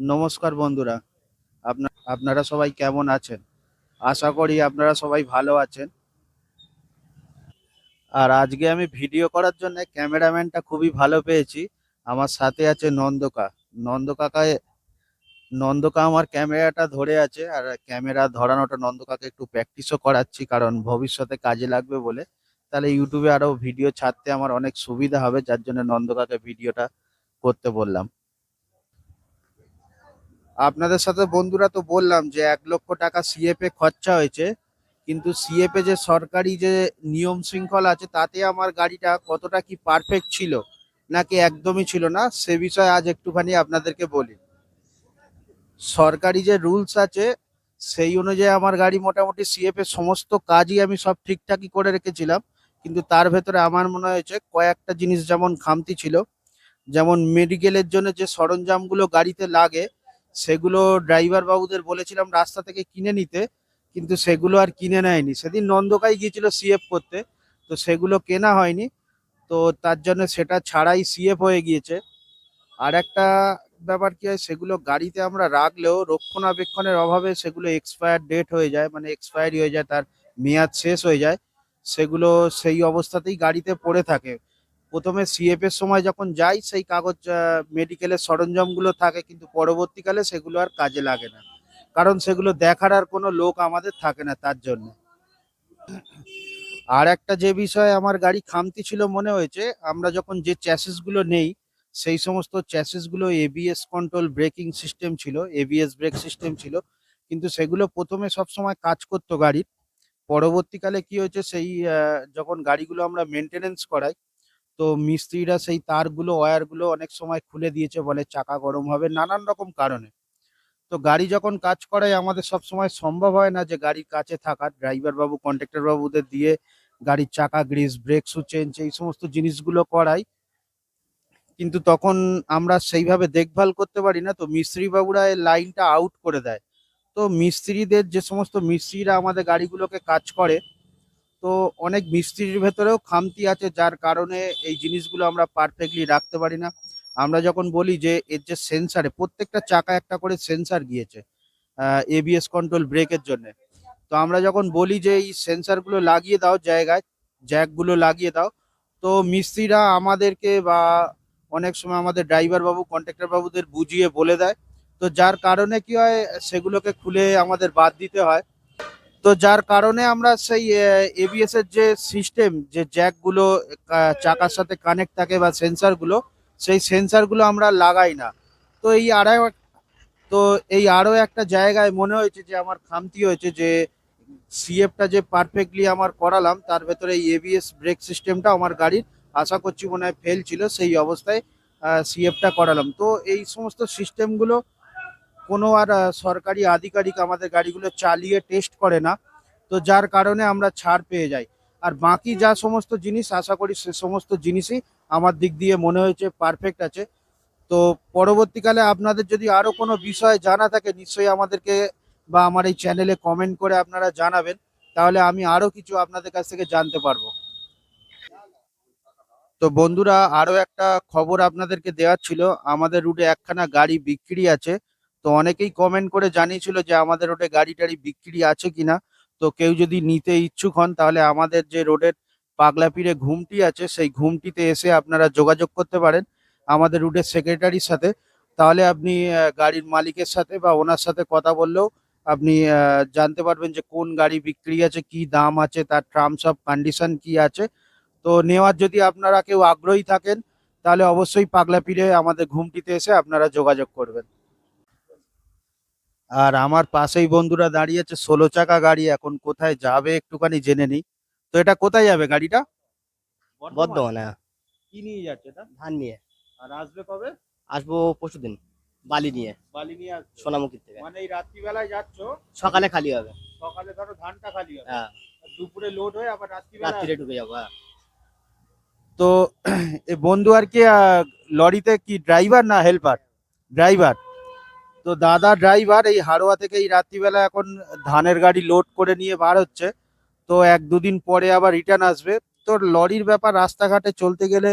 নমস্কার বন্ধুরা। আপনার, আপনারা সবাই কেমন আছেন? আশা করি আপনারা সবাই ভালো আছেন। আর আজকে আমি ভিডিও করার জন্য ক্যামেরাম্যানটা খুবই ভালো পেয়েছি। আমার সাথে আছে নন্দকা। নন্দকাকায় নন্দকা আমার ক্যামেরাটা ধরে আছে আর ক্যামেরা ধরানোটা নন্দকাকে একটু প্র্যাকটিসও করাচ্ছি, কারণ ভবিষ্যতে কাজে লাগবে বলে। তাহলে ইউটিউবে আরও ভিডিও ছাড়তে আমার অনেক সুবিধা হবে, যার জন্য নন্দকাকে ভিডিওটা করতে বললাম। আপনাদের সাথে বন্ধুরা তো বললাম যে এক লক্ষ টাকা সিএফ এ খরচা হয়েছে, কিন্তু সিএফ এ যে সরকারি যে নিয়ম শৃঙ্খলা আছে, তাতে আমার গাড়িটা কতটা কি পারফেক্ট ছিল, নাকি একদমই ছিল না, সে বিষয়ে আজ একটুখানি আপনাদেরকে বলি। সরকারি যে রুলস আছে, সেই অনুযায়ী আমার গাড়ি মোটামুটি সিএফ এর সমস্ত কাজই আমি সব ঠিকঠাকই করে রেখেছিলাম, কিন্তু তার ভেতরে আমার মনে হয়েছে কয়েকটা জিনিস যেমন খামতি ছিল, যেমন মেডিকেলের জন্য যে সরঞ্জামগুলো গাড়িতে লাগে সেগুলো ড্রাইভার বাবুদের বলেছিলাম রাস্তা থেকে কিনে নিতে, কিন্তু সেগুলো আর কিনে নেয়নি। সেদিন নন্দকাই গিয়েছিল সিএফ করতে, তো সেগুলো কেনা হয়নি। তো তার জন্য সেটা ছাড়াই সিএফ হয়ে গিয়েছে। আর একটা ব্যাপার কি হয়, সেগুলো গাড়িতে আমরা রাখলেও রক্ষণাবেক্ষণের অভাবে সেগুলো এক্সপায়ার ডেট হয়ে যায় মানে এক্সপায়ারি হয়ে যায়, তার মেয়াদ শেষ হয়ে যায়। সেগুলো সেই অবস্থাতেই গাড়িতে পড়ে থাকে। প্রথমে সিএফ এর সময় যখন যাই, সেই কাগজ মেডিকেলের সরঞ্জামগুলো থাকে, কিন্তু পরবর্তীকালে সেগুলো আর কাজে লাগে না। কারণ সেগুলো দেখার আর কোনো লোক আমাদের থাকে না তার জন্য। আর একটা যে বিষয়ে আমার গাড়ি খামতি ছিল মনে হয়েছে, আমরা যখন যে চ্যাসিসগুলো নেই, সেই সমস্ত চ্যাসিসগুলো এবিএস কন্ট্রোল ব্রেকিং সিস্টেম ছিল এবিএস ব্রেক সিস্টেম ছিল, কিন্তু সেগুলো প্রথমে সব সময় কাজ করতো গাড়ির। পরবর্তীকালে কি হয়েছে, সেই যখন গাড়িগুলো আমরা মেনটেনেন্স করাই তো মিস্ত্রিরা সেই তারগুলো, ওয়্যারগুলো অনেক সময় খুলে দিয়েছে, বলে চাকা গরম হবে নানান রকম কারণে। তো গাড়ি যখন কাজ করায়, আমাদের সব সময় সম্ভব হয় না যে গাড়ির কাছে থাকা। ড্রাইভার বাবু কন্ট্রাক্টর বাবুদের দিয়ে গাড়ির চাকা গ্রিস ব্রেক শু চেঞ্জ, এই সমস্ত জিনিসগুলো করাই। কিন্তু তখন আমরা সেইভাবে দেখভাল করতে পারি না, তো মিস্ত্রি বাবুরা এই লাইনটা আউট করে দেয়। তো মিস্ত্রিদের যে সমস্ত মিস্ত্রিরা আমাদের গাড়িগুলোকে কাজ করে তো অনেক মিস্ত্রির ভেতরেও খামতি আছে, যার কারণে এই জিনিসগুলো আমরা পারফেক্টলি রাখতে পারি না। আমরা যখন বলি যে, এর যে সেন্সারে প্রত্যেকটা চাকা একটা করে সেন্সার গিয়েছে এবিএস কন্ট্রোল ব্রেকের জন্য। তো আমরা যখন বলি যে, এই সেন্সারগুলো লাগিয়ে দাও জায়গায় জ্যাকগুলো লাগিয়ে দাও, তো মিস্ত্রিরা আমাদেরকে বা অনেক সময় আমাদের ড্রাইভার বাবু কন্ট্রাক্টর বাবুদের বুঝিয়ে বলে দেয়। তো যার কারণে কি হয়, সেগুলোকে খুলে আমাদের বাদ দিতে হয়। তো যার কারণে আমরা সেই এবিএস এর যে সিস্টেম যে জ্যাকগুলো চাকার সাথে কানেক্ট থাকে বা সেন্সারগুলো সেই সেন্সারগুলো আমরা লাগাই না। তো এই আরও তো এই আরও একটা জায়গায় মনে হয়েছে যে, আমার খামতি হয়েছে যে সিএফটা যে পারফেক্টলি আমার করালাম, তার ভেতরে এই এবিএস ব্রেক সিস্টেমটা আমার গাড়ির, আশা করছি মনে হয় ফেল ছিল, সেই অবস্থায় সিএফটা করালাম। তো এই সমস্ত সিস্টেমগুলো কোনো আর সরকারি আধিকারিক আমাদের গাড়িগুলো চালিয়ে টেস্ট করে না, তো যার কারণে আমরা ছাড় পেয়ে যাই। আর বাকি যা সমস্ত জিনিস, আশা করি সে সমস্ত জিনিসই আমার দিক দিয়ে মনে হয়েছে পারফেক্ট আছে। তো পরবর্তীকালে আপনাদের যদি আরও কোনো বিষয় জানা থাকে, নিশ্চয়ই আমাদেরকে বা আমার এই চ্যানেলে কমেন্ট করে আপনারা জানাবেন। তাহলে আমি আরও কিছু আপনাদের কাছ থেকে জানতে পারব। তো বন্ধুরা, আরও একটা খবর আপনাদেরকে দেওয়ার ছিল। আমাদের রুটে একখানা গাড়ি বিক্রি আছে। তো অনেকেই কমেন্ট করে জানিয়েছিল যে আমাদের রোডে গাড়ি টাড়ি বিক্রি আছে কিনা। তো কেউ যদি নিতে ইচ্ছুক হন, তাহলে আমাদের যে রোডের পাগলাপিড়ে ঘুমটি আছে, সেই ঘুমটিতে এসে আপনারা যোগাযোগ করতে পারেন আমাদের রুটের সেক্রেটারির সাথে। তাহলে আপনি গাড়ির মালিকের সাথে বা ওনার সাথে কথা বললেও আপনি জানতে পারবেন যে কোন গাড়ি বিক্রি আছে, কি দাম আছে, তার টার্মস অফ কন্ডিশন কি আছে। তো নেওয়ার যদি আপনারা কেউ আগ্রহী থাকেন, তাহলে অবশ্যই পাগলাপিড়ে আমাদের ঘুমটিতে এসে আপনারা যোগাযোগ করবেন। আর আমার পাশেই বন্ধুরা দাঁড়িয়ে আছে ষোলো চাকা গাড়ি এখন কোথায় যাবে একটুখানি জেনে নিই। তো এটা কোথায় যাবে গাড়িটা? বর্ধমানে। হ্যাঁ। কি নিয়ে যাচ্ছে এটা? ধান নিয়ে। আর আসবে কবে? আসব পরশু দিন বালি নিয়ে। বালি নিয়ে আসবে। সোনামুখীর থেকে। মানে এই রাত্রিবেলায় যাচ্ছ? সকালে খালি হবে। সকালে ধরো ধানটা খালি হবে। হ্যাঁ। দুপুরে লোড হয়ে আবার রাত্রিবেলা রাত্রিরে ঢুকে যাব হ্যাঁ। তো এ বন্ধু আর কি লরিতে কি ড্রাইভার না হেল্পার ড্রাইভার তো দাদা ড্রাইভার এই হাড়োয়া থেকে এই রাত্রিবেলা এখন ধানের গাড়ি লোড করে নিয়ে বার হচ্ছে। তো এক দুদিন পরে আবার রিটার্ন আসবে। তো লরির ব্যাপার রাস্তাঘাটে চলতে গেলে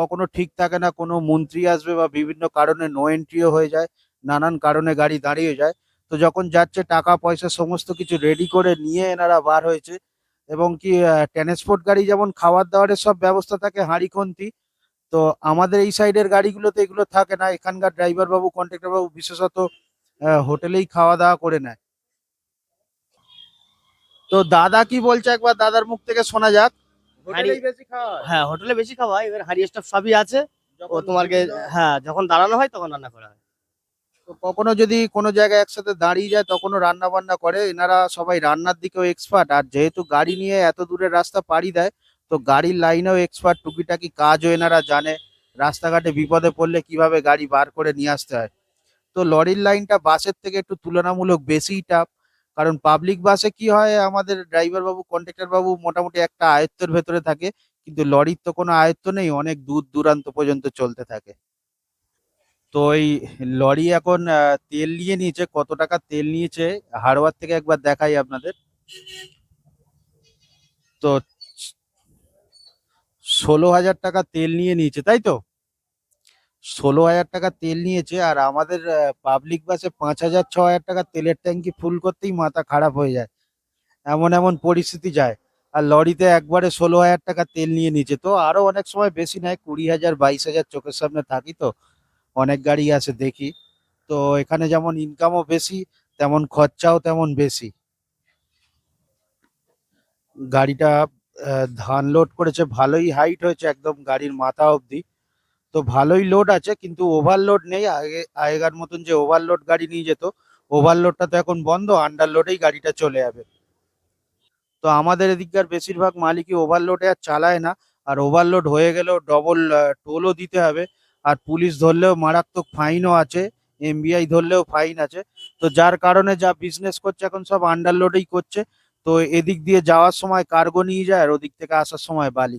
কখনো ঠিক থাকে না। কোনো মন্ত্রী আসবে বা বিভিন্ন কারণে নো এন্ট্রিও হয়ে যায়। নানান কারণে গাড়ি দাঁড়িয়ে যায়। তো যখন যাচ্ছে, টাকা, পয়সা সমস্ত কিছু রেডি করে নিয়ে এনারা বার হয়েছে। এবং কি ট্রান্সপোর্ট গাড়ি যেমন খাবার দাবারের সব ব্যবস্থা থাকে, হাঁড়ি, খন্তি তো আমাদের এই সাইডের গাড়িগুলোতে এগুলো থাকে না। এখানকার ড্রাইভার বাবু কন্ট্রাক্টর বাবু বিশেষত আহ, হোটেলেই খাওয়া দাওয়া করে নেয়। তো দাদা কি বলছে একবার? দাদার মুখ থেকে শোনা যাক। হ্যাঁ। হোটেলে বেশি খাওয়া হয়। এবার হাড়ি স্টাফ সবই আছে। ও তোমাকে হ্যাঁ যখন দাঁড়ানো হয় তখন রান্না করা হয়। তো কখনো যদি কোনো জায়গায় একসাথে দাঁড়িয়ে যায় তখনও রান্না বান্না করে। এনারা সবাই রান্নার দিকেও এক্সপার্ট আর যেহেতু গাড়ি নিয়ে এত দূরের রাস্তা পাড়ি দেয় তো গাড়ির লাইনেও এক্সপার্ট টুকিটাকি কাজও এনারা জানে, রাস্তাঘাটে বিপদে পড়লে কীভাবে গাড়ি বার করে নিয়ে আসতে হয়। তো লরির লাইনটা বাসের থেকে একটু তুলনামূলক বেশিই টাফ কারণ পাবলিক বাসে কি হয়, আমাদের ড্রাইভার বাবু কন্ট্রাক্টর বাবু মোটামুটি একটা আয়ত্তের ভেতরে থাকে, কিন্তু লরির তো কোনো আয়ত্ত নেই, অনেক দূর দূরান্ত পর্যন্ত চলতে থাকে। তো এই লরি এখন তেল নিয়ে নিয়েছে, কত টাকা তেল নিয়েছে, হারোয়ার থেকে একবার দেখাই আপনাদের। তো ষোলো হাজার টাকা তেল নিয়ে নিয়েছে, তাই তো? ষোলো হাজার টাকা তেল নিয়েছে আর আমাদের পাবলিক বাসে পাঁচ হাজার, ছ হাজার টাকা তেলের ট্যাঙ্কি ফুল করতেই মাথা খারাপ হয়ে যায়। এমন এমন পরিস্থিতি যায়। আর লরিতে একবারে ষোলো হাজার টাকা তেল নিয়ে নিয়েছে। তো আরও অনেক সময় বেশি নেয়, কুড়ি হাজার, বাইশ হাজার চোখের সামনে থাকি তো। অনেক গাড়ি আছে দেখি। তো এখানে যেমন ইনকামও বেশি, তেমন খরচাও তেমন বেশি। গাড়িটা ধান লোড করেছে, ভালোই হাইট হয়েছে একদম গাড়ির মাথা অবধি। তো ভালোই লোড আছে, কিন্তু ওভারলোড নেই। আগে, আগেকার মতন যে ওভারলোড গাড়ি নিয়ে যেত ওভারলোডটা তো এখন বন্ধ আন্ডারলোডেই গাড়িটা চলে যাবে। তো আমাদের এদিককার বেশিরভাগ মালিকই ওভারলোডে আর চালায় না, আর ওভারলোড হয়ে গেলেও ডবল টোলও দিতে হবে। আর পুলিশ ধরলেও মারাত্মক ফাইনও আছে এমবিআই ধরলেও ফাইন আছে। তো যার কারণে যা বিজনেস করছে এখন সব আন্ডারলোডেই করছে। তো এদিক দিয়ে যাওয়ার সময় কার্গো নিয়ে যায় আর ওদিক থেকে আসার সময় বালি।